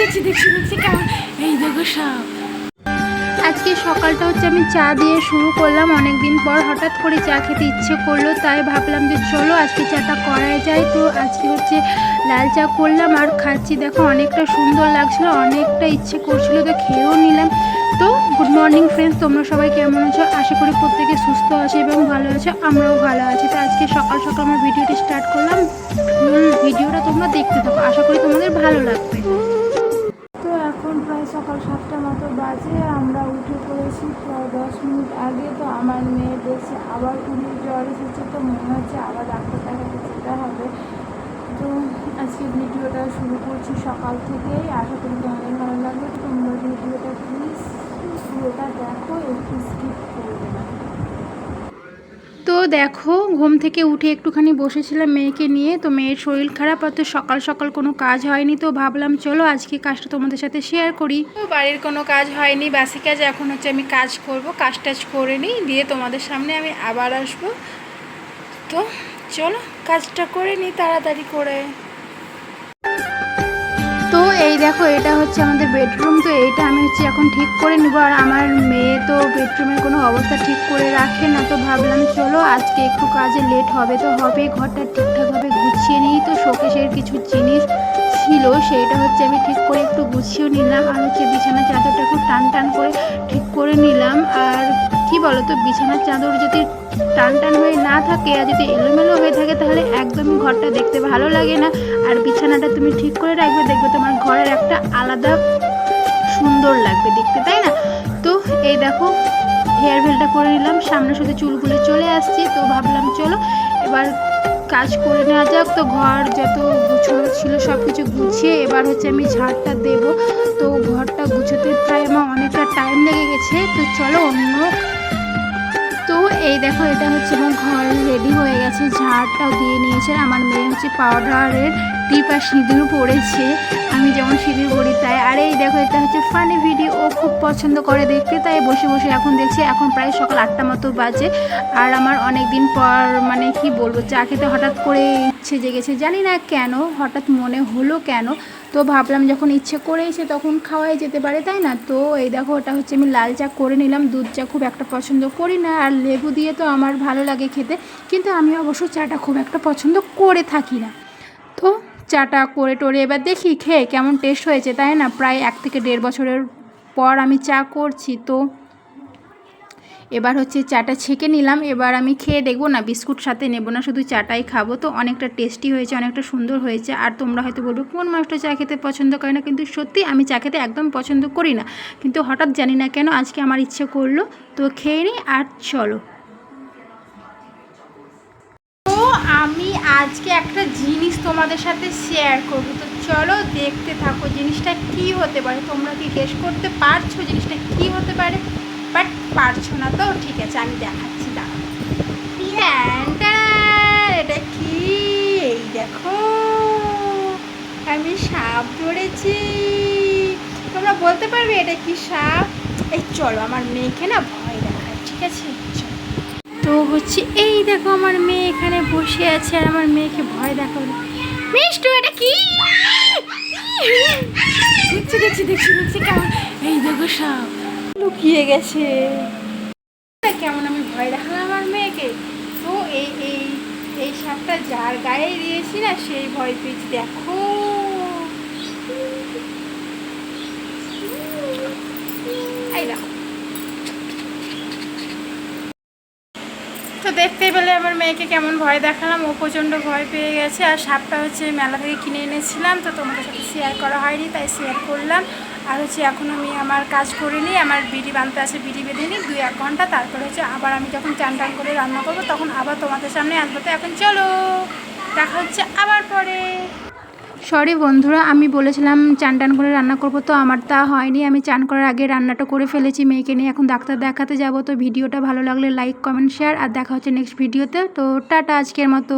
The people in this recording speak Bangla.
দেখছি দেখছি দেখছি দেখছি কেমন। এই দেখো সাপ আজকে সকালটা হচ্ছে আমি চা দিয়ে শুরু করলাম। অনেক দিন পর হঠাৎ করে চা খেতে ইচ্ছে করল, তাই ভাবলাম যে চলো আজকে চাটা করাই যায়। তো আজকে হচ্ছে লাল চা করলাম আর খাচ্ছি। দেখো অনেকটা সুন্দর লাগছিল, অনেকটা ইচ্ছে করছিল, তো খেয়েও নিলাম। তো গুড মর্নিং ফ্রেন্ডস তোমরা সবাই কেমন আছো? আশা করি প্রত্যেকে সুস্থ আছে এবং ভালো আছো, আমরাও ভালো আছি। তো আজকে সকাল সকাল আমার ভিডিওটি স্টার্ট করলাম। ভিডিওটা তোমরা দেখতে থাকো। আশা করি তোমাদের ভালো লাগবে। প্রায় সকাল সাতটা মতো বাজে। আমরা উঠে পড়েছি প্রায় দশ মিনিট আগে। তো আমার মেয়ে দেখছে আবার খুবই জ্বর এসেছে তো মনে হচ্ছে আবার ডাক্তার দেখাতে যেতে হবে। তো আজকে ভিডিওটা শুরু করছি সকাল থেকেই। আশা করি তোমাদের ভালো লাগবে। তোমরা ভিডিওটা প্লিজ ভিডিওটা দেখো, একটু তো দেখো, ঘুম থেকে উঠে একটুখানি বসেছিলাম মেয়েকে নিয়ে। তো মেয়ের শরীর খারাপ আর তো সকাল সকাল কোনো কাজ হয়নি। তো ভাবলাম, চলো আজকে কাজটা তোমাদের সাথে শেয়ার করি। বাড়ির কোনো কাজ হয়নি, বাসি কাজ এখন হচ্ছে আমি কাজ করব, কাজ টাজ করে নিই, দিয়ে তোমাদের সামনে আমি আবার আসব। তো চলো, কাজটা করে নিই তাড়াতাড়ি করে। তো এই দেখো, এটা হচ্ছে আমাদের বেডরুম তো এইটা আমি হচ্ছে এখন ঠিক করে নিব। আর আমার মেয়ে তো বেডরুমের কোনো অবস্থা ঠিক করে রাখে না, তো ভাবলাম চলো, আজকে একটু কাজে লেট হবে তো হবে, ঘরটা ঠিকঠাকভাবে গুছিয়ে নিই তো শোকেশের কিছু জিনিস ছিল, সেইটা হচ্ছে আমি ঠিক করে একটু গুছিয়েও নিলাম। আর হচ্ছে বিছানার চাদরটা একটু টান টান করে ঠিক করে নিলাম। আর কি বলো তো বিছানার চাদর যদি টান টান হয়ে না থাকে, আর যদি এলোমেলো হয়ে থাকে, তাহলে একদমই ঘরটা দেখতে ভালো লাগে না। আর করে রাখবে দেখবে তোমার ঘরের একটা আলাদা সুন্দর লাগবে দেখতে, তাই না? তো এই দেখো হেয়ার ভেলটা করে নিলাম সামনে শুধু চুলগুলো চলে আসছি, তো ভাবলাম চলো এবার কাজ করে নেওয়া যাক। তো ঘর যত গুছোনো ছিল সব কিছু গুছিয়ে এবার হচ্ছে আমি ঝাড়টা দেব। তো ঘরটা গুছোতে প্রায় আমার অনেকটা টাইম লেগে গেছে, তো চলো অন্য এই দেখো, এটা হচ্ছে আমার ঘর রেডি হয়ে গেছে। ঝাড়টাও দিয়ে নিয়েছে আমার মেয়ে হচ্ছে পাউডারের টিপ আর সিঁদুর পড়েছে আমি যেমন সিঁদুর পড়ি তাই। আর এই দেখো, এটা হচ্ছে ফানি ভিডিও খুব পছন্দ করে দেখতে, তাই বসে বসে এখন দেখছি। এখন প্রায় সকাল আটটা মতো বাজে। আর আমার অনেক দিন পর মানে কি বলব, চা খেতে হঠাৎ করে ইচ্ছে জেগেছে। জানি না কেন, হঠাৎ মনে হলো কেন। তো ভাবলাম যখন ইচ্ছে করেইছে তখন খাওয়াই যেতে পারে, তাই না? তো এই দেখো, ওটা হচ্ছে আমি লাল চা করে নিলাম। দুধ চা খুব একটা পছন্দ করি না, আর লেবু দিয়ে তো আমার ভালো লাগে খেতে। কিন্তু আমি অবশ্য চাটা খুব একটা পছন্দ করে থাকি না। তো চাটা করে টোরে এবার দেখি, খেয়ে কেমন টেস্ট হয়েছে, তাই না? প্রায় এক থেকে দেড় বছরের পর আমি চা করছি, তো এবার হচ্ছে চাটা ছেঁকে নিলাম। এবার আমি খেয়ে দেখব না, বিস্কুট সাথে নেব না, শুধু চাটাই খাব। তো অনেকটা টেস্টি হয়েছে, অনেকটা সুন্দর হয়েছে। আর তোমরা হয়তো বলবে, কোন মানুষটা চা খেতে পছন্দ করে না? কিন্তু সত্যি আমি চা খেতে একদম পছন্দ করি না। কিন্তু হঠাৎ জানি না কেন, আজকে আমার ইচ্ছে করল। তো খেয়ে নিই আর চলো। তো আমি আজকে একটা জিনিস তোমাদের সাথে শেয়ার করব। তো চলো দেখতে থাকো জিনিসটা কি হতে পারে। তোমরা কি গেস করতে পারছ জিনিসটা কি হতে পারে? বাট পারছ না তো, ঠিক আছে, আমি দেখাচ্ছি, দাঁড়াও। এটা কি এই দেখো, আমি সাপ ধরেছি। তোমরা বলতে পারবে এটা কি সাপ? এই চলো, আমার মেয়েকে না ভয় দেখায়, ঠিক আছে? তো হচ্ছে, এই দেখো, আমার মেয়ে এখানে বসে আছে আর আমার মেয়েকে ভয় দেখাবো মিষ্টু, এটা কি? দেখছি দেখছি দেখছি দেখছি কেমন এই দেখো সাপ। লুকিয়ে গেছে। কেমন আমি ভয় দেখালাম আমার মেয়েকে? তো এই এই এই সাপটা যার গায়ে দিয়েছি না, সেই ভয় পেয়েছি, দেখো। দেখো। তো দেখতে পেলে আমার মেয়েকে কেমন ভয় দেখালাম, ও প্রচণ্ড ভয় পেয়ে গেছে। আর সাপটা হচ্ছে মেলা থেকে কিনে এনেছিলাম, তো তোমাদের সাথে শেয়ার করা হয়নি, তাই শেয়ার করলাম। আর হচ্ছে এখন আমি আমার কাজ করে নিই, আমার বিড়ি বাঁধতে আছে বিড়ি বেঁধে নিই, দুই এক ঘণ্টা, তারপরে হচ্ছে আবার আমি যখন চান টান করে রান্না করব, তখন আবার তোমাদের সামনে আসব। তো এখন চলো, দেখা হচ্ছে আবার পরে। সরি বন্ধুরা, আমি বলেছিলাম চান টান করে রান্না করব, তো আমার তা হয়নি। আমি চান করার আগে রান্নাটা করে ফেলেছি মেয়েকে নিয়ে, এখন ডাক্তার দেখাতে যাব। তো ভিডিওটা ভালো লাগলে লাইক কমেন্ট শেয়ার আর দেখা হচ্ছে নেক্সট ভিডিওতে তো টাটা আজকের মতো।